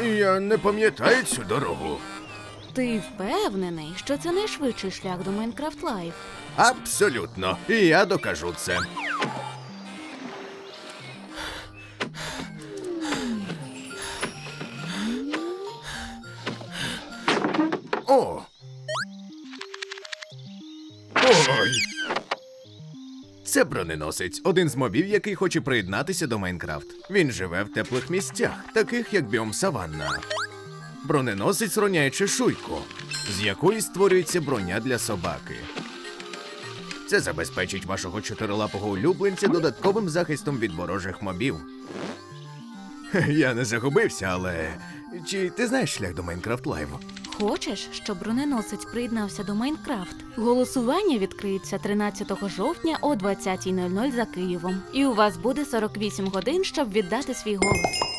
Я не пам'ятаю цю дорогу. Ти впевнений, що це найшвидший шлях до Майнкрафт Лайф? Абсолютно. І я докажу це. О! Ой! Це броненосець, один з мобів, який хоче приєднатися до Майнкрафт. Він живе в теплих місцях, таких як біом Саванна. Броненосець роняє чешуйку, з якої створюється броня для собаки. Це забезпечить вашого чотирилапого улюбленця додатковим захистом від ворожих мобів. Я не загубився, але. Чи ти знаєш шлях до Майнкрафт Лайву? Хочеш, щоб броненосець приєднався до Майнкрафт? Голосування відкриється 13 жовтня о 20.00 за Києвом. І у вас буде 48 годин, щоб віддати свій голос.